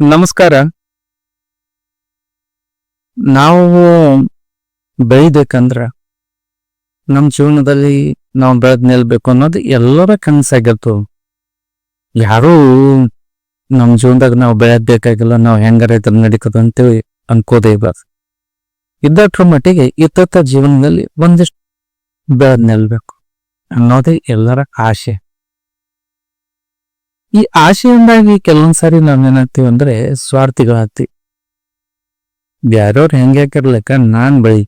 ನಮಸ್ಕಾರ. ನಾವು ಬೆಳಿಬೇಕಂದ್ರ ನಮ್ಮ ಜೀವನದಲ್ಲಿ ನಾವು ಬೆಳೆದ್ ನಿಲ್ಬೇಕು ಅನ್ನೋದು ಎಲ್ಲರ ಕನಸಾಗಿತ್ತು ಯಾರೂ ನಮ್ಮ ಜೀವನದಾಗ ನಾವು ಬೆಳೆದ್ ಬೇಕಾಗಿಲ್ಲ, ನಾವು ಹೆಂಗಾರ ಇದ್ರ ನಡೀತದ ಅಂತೇಳಿ ಅನ್ಕೋದೇ ಇರ್ಬಾರ್ದು ಇದ್ದಟ್ರ ಮಟ್ಟಿಗೆ ಇತ್ತ ಜೀವನದಲ್ಲಿ ಒಂದಿಷ್ಟು ಬೆಳೆದ್ ನಿಲ್ಬೇಕು ಅನ್ನೋದೇ ಎಲ್ಲರ ಆಶೆ. ಈ ಆಶೆಯಿಂದಾಗಿ ಕೆಲವೊಂದ್ಸಾರಿ ನಾವೇನಾಗ್ತೀವಿ ಅಂದ್ರೆ ಸ್ವಾರ್ಥಿಗಳಾಗ್ತಿವಿ ಬ್ಯಾರೋರ್ ಹೆಂಗೆ ಹಾಕಿರ್ಲಿಕ್ಕ ನಾನ್ ಬಳಿ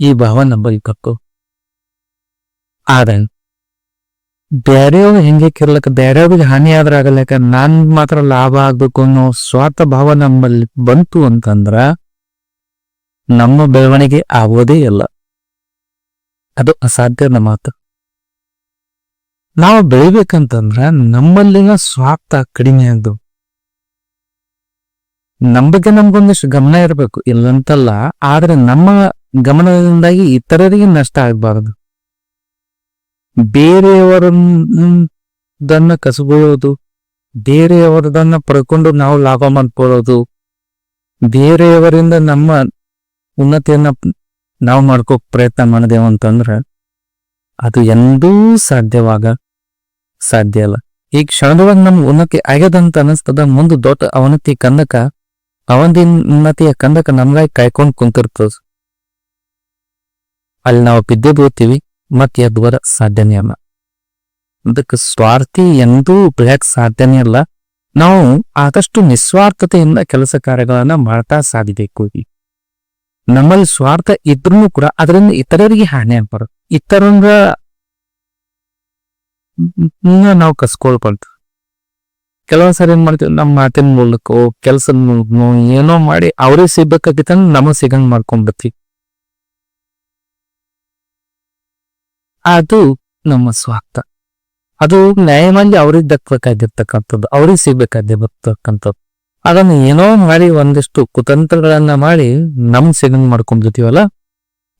ಈ ಭಾವ ನಂಬಲಿಕ್ಕೂ ಆದ್ರೆ ಬ್ಯಾರೆಯವ್ರು ಹೆಂಗೆ ಕಿರ್ಲಕ್ಕ ಬೇರೆಯವ್ರಿಗೆ ಹಾನಿ ಆದ್ರೆ ಆಗಲಕ್ಕ ನಾನ್ ಮಾತ್ರ ಲಾಭ ಆಗ್ಬೇಕು ಅನ್ನೋ ಸ್ವಾರ್ಥ ಭಾವ ನಮ್ಮಲ್ಲಿ ಬಂತು ಅಂತಂದ್ರ ನಮ್ಮ ಬೆಳವಣಿಗೆ ಆಗೋದೇ ಇಲ್ಲ. ಅದು ಅಸಾಧ್ಯದ ಮಾತು. ನಾವು ಬೆಳಿಬೇಕಂತಂದ್ರ ನಮ್ಮಲ್ಲಿನ ಸ್ವಾರ್ಥ ಕಡಿಮೆ ಆಗ್ದು ನಮ್ಮ ಬಗ್ಗೆ ನಮ್ಗೊಂದಿಷ್ಟು ಗಮನ ಇರಬೇಕು, ಇಲ್ಲಂತಲ್ಲ, ಆದ್ರೆ ನಮ್ಮ ಗಮನದಿಂದಾಗಿ ಇತರರಿಗೆ ನಷ್ಟ ಆಗಬಾರದು. ಬೇರೆಯವರದನ್ನ ಕಸಗೊಳ್ಳೋದು ಬೇರೆಯವರದನ್ನ ಪಡ್ಕೊಂಡು ನಾವು ಲಾಭ ಮಾಡ್ಕೊಳ್ಳೋದು, ಬೇರೆಯವರಿಂದ ನಮ್ಮ ಉನ್ನತಿಯನ್ನ ನಾವು ಮಾಡ್ಕೋಕ್ ಪ್ರಯತ್ನ ಮಾಡಿದೆವು ಅಂತಂದ್ರೆ ಅದು ಎಂದೂ ಸಾಧ್ಯವಾಗ ಸಾಧ್ಯ ಅಲ್ಲ. ಈ ಕ್ಷಣದೊಳಗೆ ನಮ್ಗೆ ಉನ್ನತಿ ಆಗ್ಯದಂತ ಅನಿಸ್ತದ ಮುಂದೆ ದೊಡ್ಡ ಅವನತಿ ಕಂದಕ ಅವನದಿ ಉನ್ನತಿಯ ಕಂದಕ ನಮ್ಗಾಗಿ ಕಾಯ್ಕೊಂಡ್ ಕುಂತಿರ್ತದ. ಅಲ್ಲಿ ನಾವು ಬಿದ್ದೆ ಬೀಳ್ತೀವಿ, ಮತ್ತೆ ಎದ್ದು ಬರ ಸಾಧ್ಯನೇ ಅಲ್ಲ. ಅದಕ್ಕೆ ಸ್ವಾರ್ಥಿ ಎಂದೂ ಬೆಳೆಯಕ್ ಸಾಧ್ಯನೇ ಅಲ್ಲ. ನಾವು ಆದಷ್ಟು ನಿಸ್ವಾರ್ಥತೆಯಿಂದ ಕೆಲಸ ಕಾರ್ಯಗಳನ್ನ ಮಾಡ್ತಾ ಸಾಧಿಬೇಕು ನಮ್ಮಲ್ಲಿ ಸ್ವಾರ್ಥ ಇದ್ರೂ ಕೂಡ ಅದರಿಂದ ಇತರರಿಗೆ ಹಾನಿ ಆಗ್ಬಾರ್ದು ಇತರರ ನಾವು ಕಸ್ಕೊಳ್ಬಾರ್ದು. ಕೆಲವೊಂದ್ಸರಿ ಏನ್ ಮಾಡ್ತೀವಿ, ನಮ್ಮ ಮಾತಿನ ಮೂಲಕ, ಕೆಲಸದ ಮೂಲಕ, ಏನೋ ಮಾಡಿ ಅವ್ರಿಗೆ ಸಿಗ್ಬೇಕಾಗಿತ್ತ ನಮಗ್ ಸಿಗಂಗ್ ಮಾಡ್ಕೊಂಡ್ಬಿಡ್ತೀವಿ. ಅದು ನಮ್ಮ ಸ್ವಾರ್ಥ. ಅದು ನ್ಯಾಯವಾಗಿ ಅವ್ರಿಗೆ ದಕ್ಕಬೇಕಾಗಿರ್ತಕ್ಕಂಥದ್ದು, ಅವ್ರಿಗೆ ಸಿಗ್ಬೇಕಾಗಿರ್ತಕ್ಕಂಥದ್ದು. ಅದನ್ನ ಏನೋ ಮಾಡಿ ಒಂದಿಷ್ಟು ಕುತಂತ್ರಗಳನ್ನ ಮಾಡಿ ನಮ್ ಸಿಗಂಗ್ ಮಾಡ್ಕೊಂಡ್ಬಿಡ್ತೀವಲ್ಲ,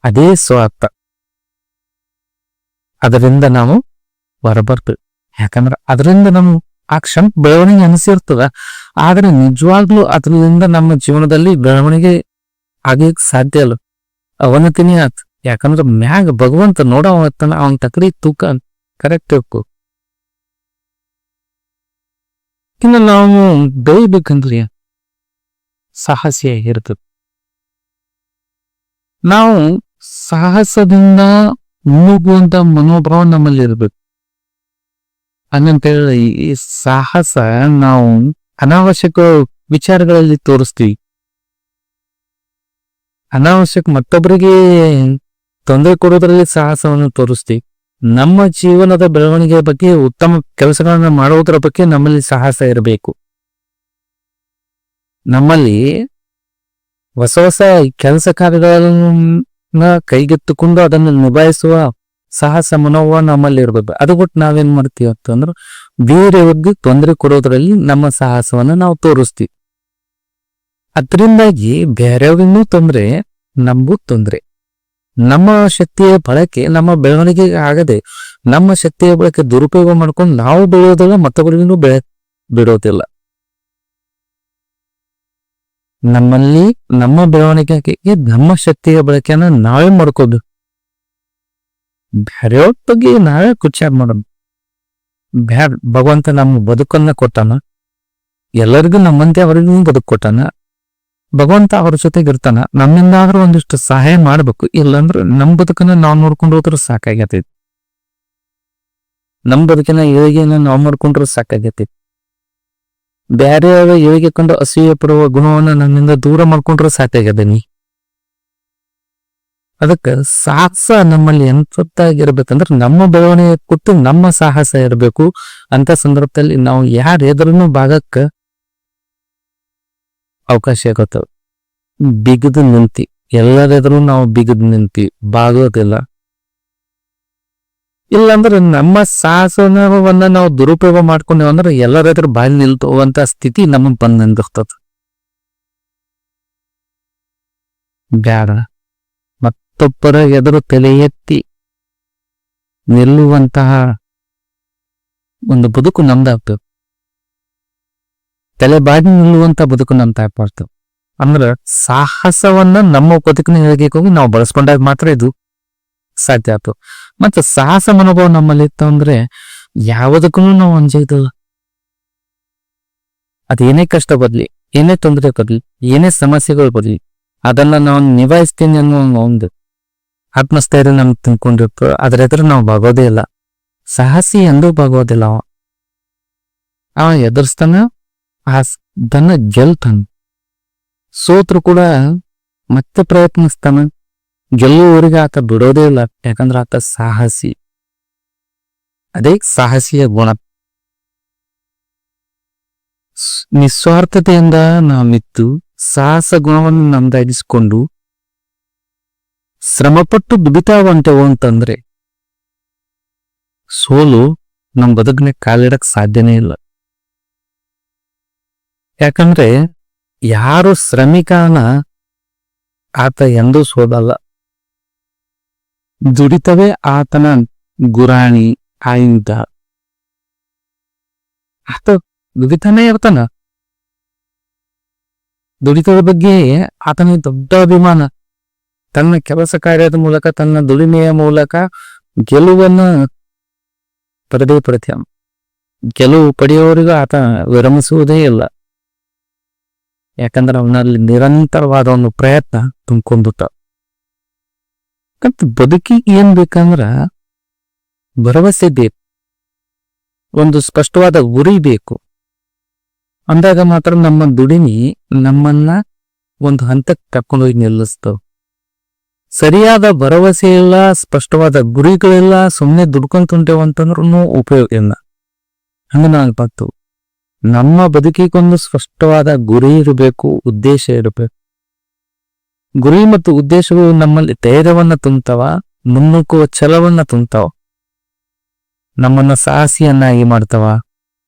ಅದೇ ಸ್ವಾರ್ಥ. ಅದರಿಂದ ನಾವು ಹೊರಬರ್ತೀವಿ ಯಾಕಂದ್ರೆ ಅದರಿಂದ ನಮ್ ಆ ಕ್ಷಣ ಬೆಳವಣಿಗೆ ಅನಿಸಿರ್ತದ. ಆದ್ರೆ ನಿಜವಾಗ್ಲೂ ಅದರಿಂದ ನಮ್ಮ ಜೀವನದಲ್ಲಿ ಬೆಳವಣಿಗೆ ಆಗಕ್ ಸಾಧ್ಯ ಅಲ್ಲ. ಅವನತಿನೇ ಆತ್. ಯಾಕಂದ್ರೆ ಮ್ಯಾಗ ಭಗವಂತ ನೋಡವ ಅವನ ತಕಡಿ ತೂಕ ಕರೆಕ್ಟ್ ಇರ್ಕು. ಇನ್ನು ನಾವು ಬೆಳಿಬೇಕಂದ್ರೆ ಸಾಹಸಿಯಾಗಿರ್ತದೆ ನಾವು ಸಾಹಸದಿಂದ ಮುಳುಗುವಂತ ಮನೋಭಾವ ನಮ್ಮಲ್ಲಿ ಇರ್ಬೇಕು ಹಂಗಂತೇಳಿ ಈ ಸಾಹಸ ನಾವು ಅನಾವಶ್ಯಕ ವಿಚಾರಗಳಲ್ಲಿ ತೋರಿಸ್ತೀವಿ. ಅನಾವಶ್ಯಕ ಮತ್ತೊಬ್ಬರಿಗೆ ತೊಂದರೆ ಕೊಡೋದ್ರಲ್ಲಿ ಸಾಹಸವನ್ನು ತೋರಿಸ್ತೀವಿ. ನಮ್ಮ ಜೀವನದ ಬೆಳವಣಿಗೆಯ ಬಗ್ಗೆ, ಉತ್ತಮ ಕೆಲಸಗಳನ್ನು ಮಾಡುವುದರ ಬಗ್ಗೆ ನಮ್ಮಲ್ಲಿ ಸಾಹಸ ಇರಬೇಕು. ನಮ್ಮಲ್ಲಿ ಹೊಸ ಹೊಸ ಕೆಲಸ ಕಾರ್ಯಗಳನ್ನ ಕೈಗೆತ್ತಿಕೊಂಡು ಅದನ್ನು ನಿಭಾಯಿಸುವ ಸಾಹಸ ಮನೋಭಾವ ನಮ್ಮಲ್ಲಿ ಇರ್ಬೇಕು. ಅದು ಬಿಟ್ಟು ನಾವೇನ್ ಮಾಡ್ತೀವಿ ಅಂತಂದ್ರೆ ಬೇರೆಯವ್ರಿಗೆ ತೊಂದರೆ ಕೊಡೋದ್ರಲ್ಲಿ ನಮ್ಮ ಸಾಹಸವನ್ನ ನಾವು ತೋರಿಸ್ತೀವಿ. ಅದರಿಂದಾಗಿ ಬೇರೆಯವ್ರಿಗೂ ತೊಂದರೆ, ನಮಗೂ ತೊಂದರೆ. ನಮ್ಮ ಶಕ್ತಿಯ ಬಳಕೆ, ನಮ್ಮ ಬೆಳವಣಿಗೆ ಆಗದೆ ನಮ್ಮ ಶಕ್ತಿಯ ಬಳಕೆ ದುರುಪಯೋಗ ಮಾಡ್ಕೊಂಡು ನಾವು ಬೆಳೆಯೋದಿಲ್ಲ ಮತ್ತೊಬ್ಬರಿಗೂ ಬೆಳೆ ಬಿಡೋದಿಲ್ಲ. ನಮ್ಮಲ್ಲಿ ನಮ್ಮ ಬೆಳವಣಿಗೆಗೆ ನಮ್ಮ ಶಕ್ತಿಯ ಬಳಕೆಯನ್ನ ನಾವೇ ಮಾಡ್ಕೋದು ಬೇರೆಯವ್ರ ಬಗ್ಗೆ ನಾವೇ ಕುಚ್ಚಾರ ಮಾಡೋದು. ಬ್ಯಾಡ್ ಭಗವಂತ ನಮ್ಮ ಬದುಕನ್ನ ಕೊಟ್ಟಾನ. ಎಲ್ಲರಿಗೂ ನಮ್ಮಂತೆ ಅವರಿಗೂ ಬದುಕು ಕೊಟ್ಟಾನ ಭಗವಂತ ಅವ್ರ ಜೊತೆಗೆ ಇರ್ತಾನ. ನಮ್ಮಿಂದಾದ್ರೂ ಒಂದಿಷ್ಟು ಸಹಾಯ ಮಾಡ್ಬೇಕು. ಇಲ್ಲಾಂದ್ರೆ ನಮ್ ಬದುಕನ್ನ ನಾವ್ ನೋಡ್ಕೊಂಡು ಹೋದ್ರೆ ಸಾಕಾಗತೈತಿ ನಮ್ ಬದುಕಿನ ಏಳಿಗೆನ ನಾವ್ ಮಾಡ್ಕೊಂಡ್ರೆ ಸಾಕಾಗತೈತಿ ಬ್ಯಾರೆಯವರ ಏಳಿಗೆ ಕಂಡು ಅಸೂಯೆ ಪಡುವ ಗುಣವನ್ನ ನನ್ನಿಂದ ದೂರ ಮಾಡ್ಕೊಂಡ್ರೆ ಸಾಕಾಗದ ನೀ? ಅದಕ್ಕೆ ಸಾಹಸ ನಮ್ಮಲ್ಲಿ ಎಂತದ್ದಾಗಿರ್ಬೇಕಂದ್ರೆ ನಮ್ಮ ಬೆಳವಣಿಗೆ ಕೊಟ್ಟು ನಮ್ಮ ಸಾಹಸ ಇರಬೇಕು. ಅಂತ ಸಂದರ್ಭದಲ್ಲಿ ನಾವು ಯಾರ ಎದುರನ್ನು ಭಾಗಕ್ಕ ಅವಕಾಶ ಆಗುತ್ತವೆ ಬಿಗದು ನಿಂತಿ ಎಲ್ಲರೆದುರು ನಾವು ಬಿಗದು ನಿಂತಿ ಬಾಗೋದಿಲ್ಲ ಇಲ್ಲಾಂದ್ರೆ ನಮ್ಮ ಸಾಹಸವನ್ನ ನಾವು ದುರುಪಯೋಗ ಮಾಡ್ಕೊಂಡೇವ ಅಂದ್ರೆ ಎಲ್ಲರೆದುರು ಬಾಯಿ ನಿಲ್ತುವಂತ ಸ್ಥಿತಿ ನಮಗ್ ಬಂದ್ ನಿಂದಿರ್ತದ ಬ್ಯಾಡ. ಮತ್ತೊಬ್ಬರ ಎದುರು ತಲೆ ಎತ್ತಿ ನಿಲ್ಲುವಂತಹ ಒಂದು ಬದುಕು ನಮ್ದಾಗ್ತದೆ ತಲೆ ಬಾಡಿ ನಿಲ್ಲುವಂತ ಬದುಕು ನಮ್ದಾಗ್ಬಾರ್ದು ಅಂದ್ರೆ ಸಾಹಸವನ್ನ ನಮ್ಮ ಬದುಕಿನ ಹೋಗಿ ನಾವು ಬಳಸ್ಕೊಂಡಾಗ ಮಾತ್ರ ಇದು ಸಾಧ್ಯ ಆಯ್ತು ಮತ್ತೆ ಸಾಹಸ ಮನೋಭಾವ ನಮ್ಮಲ್ಲಿ ಇತ್ತು ಅಂದ್ರೆ ಯಾವುದಕ್ಕೂ ನಾವು ಅಂಜೈದಲ್ಲ ಅದೇನೇ ಕಷ್ಟ ಬರ್ಲಿ ಏನೇ ತೊಂದರೆ ಬರ್ಲಿ ಏನೇ ಸಮಸ್ಯೆಗಳು ಬರ್ಲಿ ಅದನ್ನ ನಾವು ನಿಭಾಯಿಸ್ತೀನಿ ಅನ್ನೋ ಒಂದು ಆತ್ಮಸ್ಥೈರ್ಯ ನಮ್ಗೆ ತಿನ್ಕೊಂಡಿರ್ತ ಅದ್ರ ಎದುರು ನಾವು ಬಗೋದೇ ಇಲ್ಲ. ಸಾಹಸಿ ಎಂದೂ ಬಾಗೋದಿಲ್ಲ ಅವ. ಅವ ಎದುರಿಸ್ತಾನ ಆ ದನ ಗೆಲ್ತಾನ. ಸೋತ್ರು ಕೂಡ ಮತ್ತೆ ಪ್ರಯತ್ನಿಸ್ತಾನ. ಗೆಲ್ಲುವವರಿಗೆ ಆತ ಬಿಡೋದೇ ಇಲ್ಲ, ಯಾಕಂದ್ರೆ ಆತ ಸಾಹಸಿ. ಅದೇ ಸಾಹಸಿಯ ಗುಣ. ನಿಸ್ವಾರ್ಥತೆಯಿಂದ ನಾವು ನಿಂತು ಸಾಹಸ ಗುಣವನ್ನು ನಮ್ದಾಗಿಸ್ಕೊಂಡು ಶ್ರಮಪಟ್ಟು ದುಡಿತಾ ಹೊಂಟೆವು ಅಂತಂದ್ರೆ ಸೋಲು ನಮ್ಮ ಬದುಕನೆ ಕಾಲಿಡಕ್ ಸಾಧ್ಯನೇ ಇಲ್ಲ. ಯಾಕಂದ್ರೆ ಯಾರು ಶ್ರಮಿಕನ ಆತ ಎಂದೂ ಸೋದಲ್ಲ. ದುಡಿತವೇ ಆತನ ಗುರಾಣಿ ಆಯಿಂದ ಆತ ದುಡಿತಾನೆ ಇರ್ತಾನ. ದುಡಿತದ ಬಗ್ಗೆ ಆತನ ದೊಡ್ಡ ಅಭಿಮಾನ. ತನ್ನ ಕೆಲಸ ಕಾರ್ಯದ ಮೂಲಕ, ತನ್ನ ದುಡಿಮೆಯ ಮೂಲಕ ಗೆಲುವನ್ನ ಪಡೆದೇ ಪಡಿತಾನ ಗೆಲುವು ಪಡೆಯುವವರಿಗೂ ಆತ ವಿರಮಿಸುವುದೇ ಇಲ್ಲ. ಯಾಕಂದ್ರೆ ಅವನಲ್ಲಿ ನಿರಂತರವಾದ ಒಂದು ಪ್ರಯತ್ನ ತುಂಬಿಕೊಂಡ್ಬಿಟ್ಟ ಮತ್ತು ಬದುಕಿಗೆ ಏನ್ ಬೇಕಂದ್ರ ಭರವಸೆ ಬೇಕು. ಒಂದು ಸ್ಪಷ್ಟವಾದ ಗುರಿ ಬೇಕು. ಅಂದಾಗ ಮಾತ್ರ ನಮ್ಮ ದುಡಿಮೆ ನಮ್ಮನ್ನ ಒಂದು ಹಂತಕ್ಕೆ ಕರ್ಕೊಂಡೋಗಿ ನಿಲ್ಲಿಸ್ತವ ಸರಿಯಾದ ಭರವಸೆ ಇಲ್ಲ, ಸ್ಪಷ್ಟವಾದ ಗುರಿಗಳಿಲ್ಲ ಸುಮ್ಮನೆ ದುಡ್ಕೊಂತ ಹೊಂಟೇವು ಅಂತಂದ್ರೂ ಉಪಯೋಗ ಇಲ್ಲ. ಹಂಗ ನಾನು ಬಂತು ನಮ್ಮ ಬದುಕಿಗೊಂದು ಸ್ಪಷ್ಟವಾದ ಗುರಿ ಇರಬೇಕು, ಉದ್ದೇಶ ಇರಬೇಕು. ಗುರಿ ಮತ್ತು ಉದ್ದೇಶಗಳು ನಮ್ಮಲ್ಲಿ ಧೈರ್ಯವನ್ನ ತುಂಬತಾವ ಮುನ್ನುಗ್ಗುವ ಛಲವನ್ನ ತುಂಬತಾವ ನಮ್ಮನ್ನ ಸಾಹಸಿಯನ್ನಾಗಿ ಮಾಡ್ತಾವ,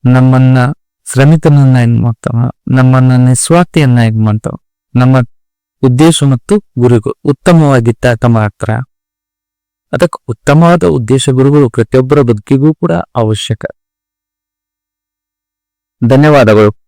ನಮ್ಮನ್ನ ಶ್ರಮಿತನನ್ನಾಗಿ ಮಾಡ್ತಾವ, ನಮ್ಮನ್ನ ನಿಸ್ವಾರ್ಥಿಯನ್ನಾಗಿ ಮಾಡ್ತಾವ, ನಮ್ಮ ಉದ್ದೇಶ ಮತ್ತು ಗುರಿಗಳು ತಮ್ಮ ಮಾತ್ರ ಅದಕ್ಕೆ ಉತ್ತಮವಾದ ಉದ್ದೇಶ ಗುರುಗಳು ಪ್ರತಿಯೊಬ್ಬರ ಬದುಕಿಗೂ ಕೂಡ ಅವಶ್ಯಕ. ಧನ್ಯವಾದಗಳು.